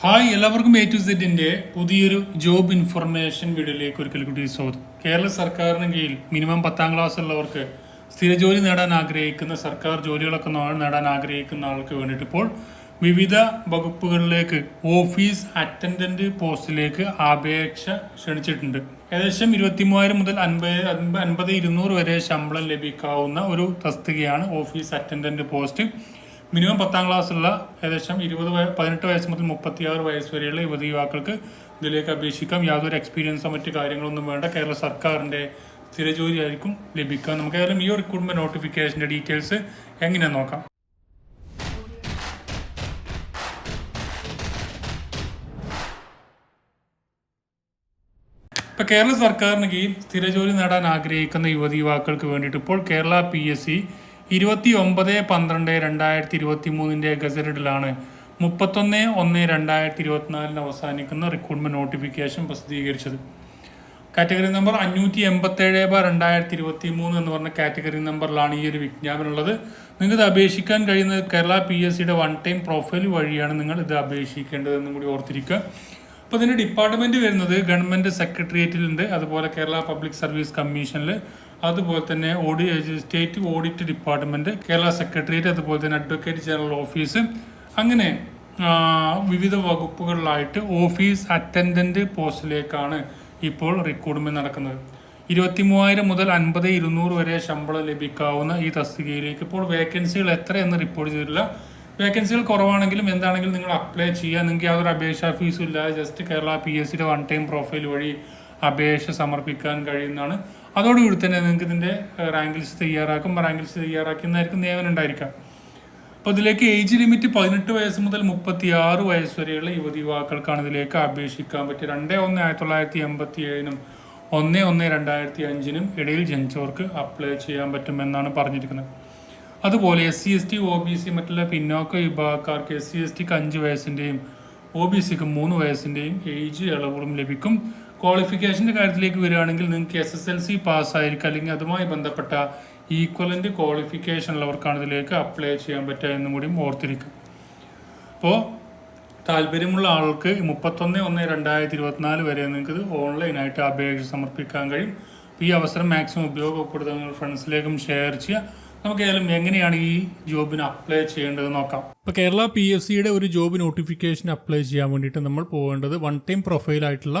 Hi എല്ലാവർക്കും A to സെഡിന്റെ പുതിയൊരു job information വീഡിയോയിലേക്ക് ഒരിക്കൽ കൂടി സ്വാഗതം. കേരള സർക്കാരിന് കീഴിൽ മിനിമം പത്താം ക്ലാസ് ഉള്ളവർക്ക് സ്ഥിര ജോലി നേടാൻ ആഗ്രഹിക്കുന്ന സർക്കാർ ജോലികളൊക്കെ നേടാൻ ആഗ്രഹിക്കുന്ന ആൾക്ക് വേണ്ടിയിട്ട് ഇപ്പോൾ വിവിധ വകുപ്പുകളിലേക്ക് ഓഫീസ് അറ്റൻഡന്റ് പോസ്റ്റിലേക്ക് അപേക്ഷ ക്ഷണിച്ചിട്ടുണ്ട്. ഏകദേശം ഇരുപത്തി മൂവായിരം മുതൽ അൻപത് അൻപ- അൻപത് ഇരുന്നൂറ് വരെ ശമ്പളം ലഭിക്കാവുന്ന ഒരു തസ്തികയാണ് ഓഫീസ് അറ്റൻഡന്റ് പോസ്റ്റ് മിനിമം പത്താം ക്ലാസ്സുള്ള ഏകദേശം ഇരുപത് പതിനെട്ട് വയസ്സ് മുതൽ മുപ്പത്തിയാറ് വയസ്സ് വരെയുള്ള യുവതി യുവാക്കൾക്ക് ഇതിലേക്ക് അപേക്ഷിക്കാം. യാതൊരു എക്സ്പീരിയൻസോ മറ്റു കാര്യങ്ങളൊന്നും വേണ്ട. കേരള സർക്കാരിന്റെ സ്ഥിരജോലി ആയിരിക്കും ലഭിക്കുക. നമുക്ക് ഏതായാലും ഈ റിക്രൂട്ട്മെന്റ് നോട്ടിഫിക്കേഷന്റെ ഡീറ്റെയിൽസ് എങ്ങനെ നോക്കാം? ഇപ്പൊ കേരള സർക്കാരിന് കീഴിൽ സ്ഥിരജോലി നേടാൻ ആഗ്രഹിക്കുന്ന യുവതി യുവാക്കൾക്ക് വേണ്ടിയിട്ട് ഇപ്പോൾ കേരള പി എസ് സി ഇരുപത്തി ഒമ്പത് പന്ത്രണ്ട് രണ്ടായിരത്തി ഇരുപത്തി മൂന്നിന്റെ ഗസറ്റഡിലാണ് മുപ്പത്തൊന്ന് ഒന്ന് രണ്ടായിരത്തി ഇരുപത്തിനാലിന് അവസാനിക്കുന്ന റിക്രൂട്ട്മെന്റ് നോട്ടിഫിക്കേഷൻ പ്രസിദ്ധീകരിച്ചത്. കാറ്റഗറി നമ്പർ അഞ്ഞൂറ്റി എൺപത്തി ഏഴ് ബാർ രണ്ടായിരത്തി ഇരുപത്തി മൂന്ന് എന്ന് പറഞ്ഞ കാറ്റഗറി നമ്പറിലാണ് ഈ ഒരു വിജ്ഞാപനം ഉള്ളത്. നിങ്ങൾക്ക് അപേക്ഷിക്കാൻ കഴിയുന്നത് കേരള പി എസ് സിയുടെ വൺ ടൈം പ്രൊഫൈൽ വഴിയാണ് നിങ്ങൾ ഇത് അപേക്ഷിക്കേണ്ടതെന്നും കൂടി ഓർത്തിരിക്കുക. അപ്പോൾ ഇതിന്റെ ഡിപ്പാർട്ട്മെന്റ് വരുന്നത് ഗവൺമെന്റ് സെക്രട്ടേറിയറ്റിലുണ്ട്. അതുപോലെ കേരള പബ്ലിക് സർവീസ് കമ്മീഷനിൽ അതുപോലെ തന്നെ Audi state audit department Kerala secretariat അതുപോലെ തന്നെ അഡ്വക്കേറ്റ് ജനറൽ ഓഫീസ് അങ്ങനെ വിവിധ വകുപ്പുകളിലായിട്ട് ഓഫീസ് അറ്റൻഡന്റ് പോസ്റ്റിലേക്കാണ് ഇപ്പോൾ റിക്രൂട്ട്മെന്റ് നടക്കുന്നത്. ഇരുപത്തി മൂവായിരം മുതൽ അൻപത് ഇരുന്നൂറ് വരെ ശമ്പളം ലഭിക്കാവുന്ന ഈ തസ്തികയിലേക്ക് ഇപ്പോൾ വേക്കൻസികൾ എത്രയെന്ന് റിപ്പോർട്ട് ചെയ്തിട്ടില്ല. വേക്കൻസികൾ കുറവാണെങ്കിലും എന്താണെങ്കിലും നിങ്ങൾ അപ്ലൈ ചെയ്യുക. നിങ്ങൾക്ക് യാതൊരു അപേക്ഷാ ഫീസും ഇല്ലാതെ ജസ്റ്റ് കേരള പി എസ് സിയുടെ വൺ ടൈം പ്രൊഫൈൽ വഴി അപേക്ഷ സമർപ്പിക്കാൻ കഴിയുന്നതാണ്. അതോടുകൂടി തന്നെ നിങ്ങൾക്ക് ഇതിന്റെ റാങ്ക് ലിസ്റ്റ് തയ്യാറാക്കും. റാങ്ക് ലിസ്റ്റ് തയ്യാറാക്കുന്നതായിരിക്കും നിയമനം ഉണ്ടായിരിക്കാം അപ്പോൾ ഇതിലേക്ക് ഏജ് ലിമിറ്റ് പതിനെട്ട് വയസ്സ് മുതൽ മുപ്പത്തി ആറ് വയസ്സ് വരെയുള്ള യുവതി യുവാക്കൾക്കാണ് ഇതിലേക്ക് അപേക്ഷിക്കാൻ പറ്റിയത് രണ്ട് ഒന്ന് ആയിരത്തി തൊള്ളായിരത്തി എൺപത്തി ഏഴിനും ഒന്ന് ഒന്ന് രണ്ടായിരത്തി അഞ്ചിനും ഇടയിൽ ജനിച്ചവർക്ക് അപ്ലൈ ചെയ്യാൻ പറ്റുമെന്നാണ് പറഞ്ഞിരിക്കുന്നത്. അതുപോലെ S C S T O B C മറ്റുള്ള പിന്നോക്ക വിഭാഗക്കാർക്ക് എസ് സി എസ് ടിക്ക് അഞ്ച് വയസ്സിന്റെയും ഒ ബി സിക്ക് മൂന്ന് വയസ്സിന്റെയും ഏജ് ഇളവുകളും ലഭിക്കും. ക്വാളിഫിക്കേഷന്റെ കാര്യത്തിലേക്ക് വരികയാണെങ്കിൽ നിങ്ങൾക്ക് എസ് എസ് എൽ സി പാസ്സായിരിക്കും അല്ലെങ്കിൽ അതുമായി ബന്ധപ്പെട്ട ഈക്വലന്റ് ക്വാളിഫിക്കേഷൻ ഉള്ളവർക്കാണ് ഇതിലേക്ക് അപ്ലൈ ചെയ്യാൻ പറ്റുക എന്നും കൂടി ഓർത്തിരിക്കും അപ്പോൾ താല്പര്യമുള്ള ആൾക്ക് മുപ്പത്തൊന്ന് ഒന്ന് രണ്ടായിരത്തി ഇരുപത്തിനാല് വരെ നിങ്ങൾക്ക് ഇത് ഓൺലൈനായിട്ട് അപേക്ഷ സമർപ്പിക്കാൻ കഴിയും. അപ്പോൾ ഈ അവസരം മാക്സിമം ഉപയോഗപ്പെടുത്താൻ നിങ്ങൾ ഫ്രണ്ട്സിലേക്കും ഷെയർ ചെയ്യുക. നമുക്ക് ഏതായാലും എങ്ങനെയാണ് ഈ ജോബിന് അപ്ലൈ ചെയ്യേണ്ടത് നോക്കാം. ഇപ്പോൾ കേരള പി എഫ് സിയുടെ ഒരു ജോബ് നോട്ടിഫിക്കേഷൻ അപ്ലൈ ചെയ്യാൻ വേണ്ടിയിട്ട് നമ്മൾ പോകേണ്ടത് വൺ ടൈം പ്രൊഫൈലായിട്ടുള്ള